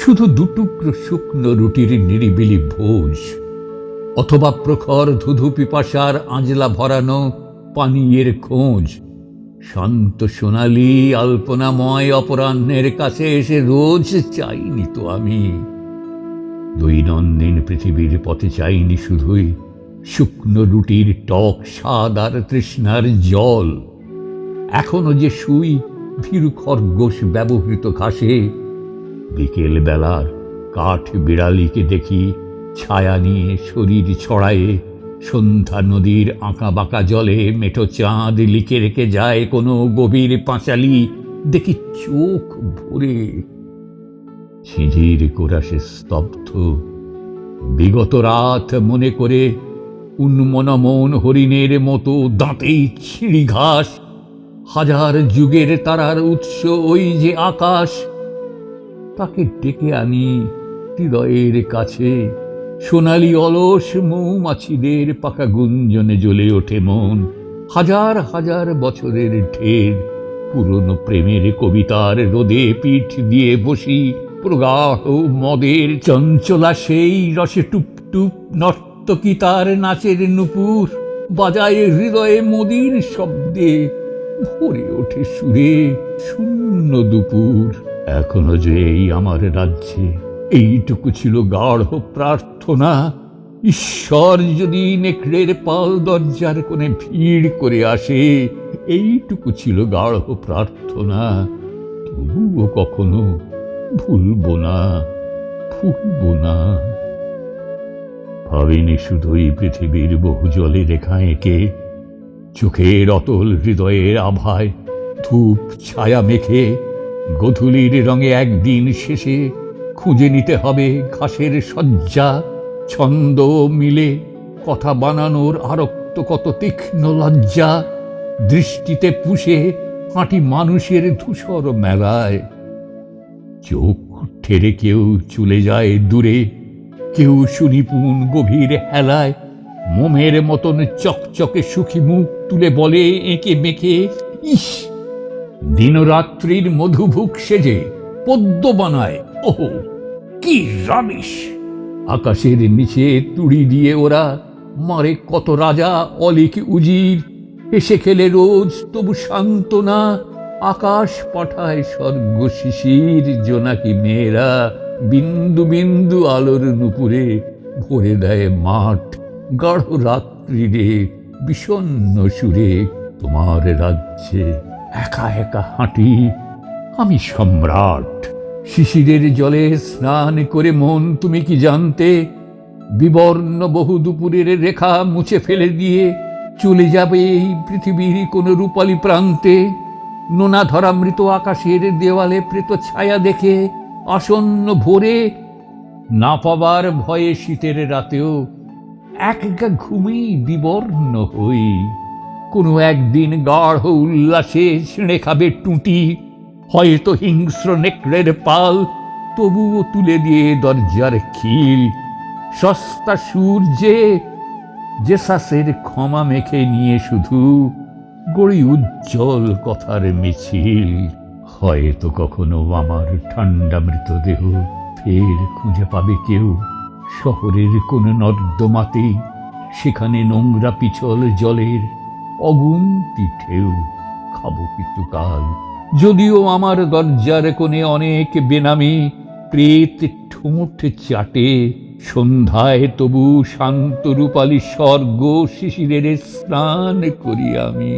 শুধু দুটুকরো শুকনো রুটির নিরিবিলি ভোজ, অথবা প্রখর ধুধু পিপাসার আঁজলা ভরানো পানীয়ের খোঁজ। শান্ত সোনালি আলপনাময় অপরাহ্নের কাছে এসে রোজ চাইনি তো আমি। দৈনন্দিন পৃথিবীর পথে চাইনি শুধুই শুকনো রুটির টক স্বাদ আর তৃষ্ণার জল। এখনও যে শুই ভীরু খরগোশ ব্যবহৃত ঘাসে বিকেল বেলার কাঠ বিড়ালিকে দেখি ছায়া নিয়ে শরীর ছড়ায়ে সন্ধ্যা নদীর আঁকা বাঁকা জলে মেঠো চাঁদ লিখে রেখে যায় কোনো গভীর পাঁচালি। দেখি চোখ ভরে ঝিঝির কোরাসে স্তব্ধ। বিগত রাত মনে করে উন্মনমন হরিণের মতো দাঁতেই ছিঁড়ি ঘাস। হাজার যুগের তারার উৎস ওই যে আকাশ। তাকে ডেকে আনি হৃদয়ের কাছে। সোনালি অলস মৌমাছিদের পাকা গুঞ্জনে জ্বলে ওঠে মন। হাজার হাজার বছরের ঢের পুরনো প্রেমের কবিতার রোদে পিঠ দিয়ে বসি প্রগাঢ় মদের চঞ্চলা সেই রসে টুপ টুপ নর্তকী তার নাচের নুপুর? বাজায় হৃদয়ে মদির শব্দে ভরে ওঠে সুরে শূন্য দুপুর। এখনও যে এই আমার রাজ্যে এইটুকু ছিল গাঢ় প্রার্থনা, ঈশ্বর যদি নেকড়ের পাল দরজার কোণে ভিড় করে আসে, এইটুকু ছিল গাঢ় প্রার্থনা। তবুও কখনো ভুলব না, ভুলবো না। ভাবিনি শুধুই পৃথিবীর বহু জলে রেখা এঁকে, চোখের অতল হৃদয়ের আভায় ধূপ ছায়া মেখে গধূলির রঙে একদিন শেষে খুঁজে নিতে হবে ঘাসের শয্যা। ছন্দ মিলে কথা বানানোর আরক্ত কত তীক্ষ্ণ লজ্জা। দৃষ্টিতে পুষে হাঁটি মানুষের ধূসর মেলায়। চোখ ঠেরে কেউ চলে যায় দূরে, কেউ সুনিপুণ গভীর হেলায়। মোমের মতন চকচকে সুখী মুখ তুলে বলে, এঁকে মেখে, ইস! দিনরাত্রির মধুভুক সেজে পদ্ম বানায়। ওহো, কি রাবিশ আকাশের নিচে তুড়ি দিয়ে ওরা মারে কত রাজা অলিক উজির। এসে খেলে রোজ তবু শান্ত না আকাশ পাঠায় স্বর্গ শিশির জোনাকি মেয়েরা বিন্দু বিন্দু আলোর নুপুরে ভরে দেয় মাঠ। গাঢ় রাত্রিরে, বিষণ্ণ সুরে তোমার রাজ্যে একা একা হাঁটি। আমি সম্রাট। শিশিরের জলে স্নান করে মন তুমি কি জানতে? বিবর্ণ বহু দুপুরের রেখা মুছে ফেলে দিয়ে চলে যাবে এই পৃথিবীর কোনো রূপালী প্রান্তে। নোনা ধরা মৃত আকাশের দেওয়ালে প্রেত ছায়া দেখে আসন্ন ভোরে না পাবার ভয়ে শীতের রাতেও একগা ঘুমেই বিবর্ণ হই। কোনো একদিন গাঢ় উল্লাসে ছিঁড়ে খাবে টুটি। হয়তো হিংস্র নেকড়ের পাল তবুও তুলে দিয়ে দরজার খিল। সস্তা সূর্যে শ্বাসের ক্ষমা মেখে নিয়ে শুধু গড়ি উজ্জ্বল কথার মিছিল। হয়তো কখনো আমার ঠান্ডা মৃতদেহ ফের খুঁজে পাবে কেউ। শহরের কোন নর্দমাতে সেখানে নোংরা পিছল জলের অগুন্তি ঠেউ খাব কাল যদিও আমার দরজার কোণে অনেক বেনামি, প্রেত ঠোঁট চাটে, সন্ধ্যায় তবু শান্ত রূপালী স্বর্গ শিশিরের স্নান করি আমি।